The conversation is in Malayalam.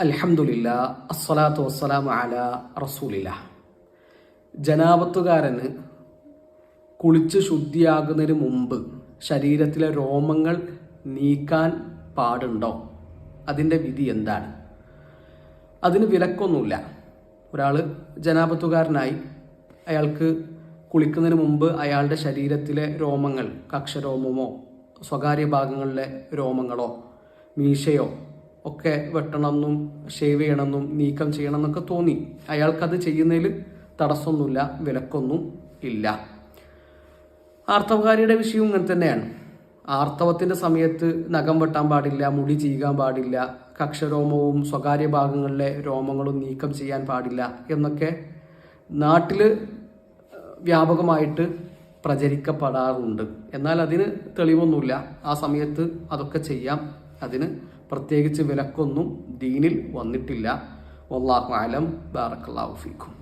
അൽഹംദുലില്ല അസ്സലാത്തു വസ്സലാം അല റസൂലില്ല. ജനാപത്തുകാരന് കുളിച്ച് ശുദ്ധിയാകുന്നതിന് മുമ്പ് ശരീരത്തിലെ രോമങ്ങൾ നീക്കാൻ പാടുണ്ടോ? അതിന്റെ വിധി എന്താണ്? അതിന് വിലക്കൊന്നുമില്ല. ഒരാൾ ജനാപത്തുകാരനായി അയാൾക്ക് കുളിക്കുന്നതിന് മുമ്പ് അയാളുടെ ശരീരത്തിലെ രോമങ്ങൾ കക്ഷരോമമോ സ്വകാര്യ ഭാഗങ്ങളിലെ രോമങ്ങളോ മീശയോ ഒക്കെ വെട്ടണമെന്നും ഷേവ് ചെയ്യണമെന്നും നീക്കം ചെയ്യണമെന്നൊക്കെ തോന്നി. അയാൾക്കത് ചെയ്യുന്നതിൽ തടസ്സമൊന്നുമില്ല വിലക്കൊന്നും ഇല്ല. ആർത്തവകാരിയുടെ വിഷയവും ഇങ്ങനെ തന്നെയാണ്. ആർത്തവത്തിന്റെ സമയത്ത് നഖം വെട്ടാൻ പാടില്ല മുടി ചീകാൻ പാടില്ല കക്ഷരോമവും സ്വകാര്യ ഭാഗങ്ങളിലെ രോമങ്ങളും നീക്കം ചെയ്യാൻ പാടില്ല എന്നൊക്കെ നാട്ടിൽ വ്യാപകമായിട്ട് പ്രചരിക്കപ്പെടാറുണ്ട്. എന്നാൽ അതിന് തെളിവൊന്നുമില്ല. ആ സമയത്ത് അതൊക്കെ ചെയ്യാം. അതിന് പ്രത്യേകിച്ച് വിലക്കൊന്നും ദീനിൽ വന്നിട്ടില്ല. വല്ലാഹു അലം. ബാറക്കല്ലാഹു ഫീക്കും.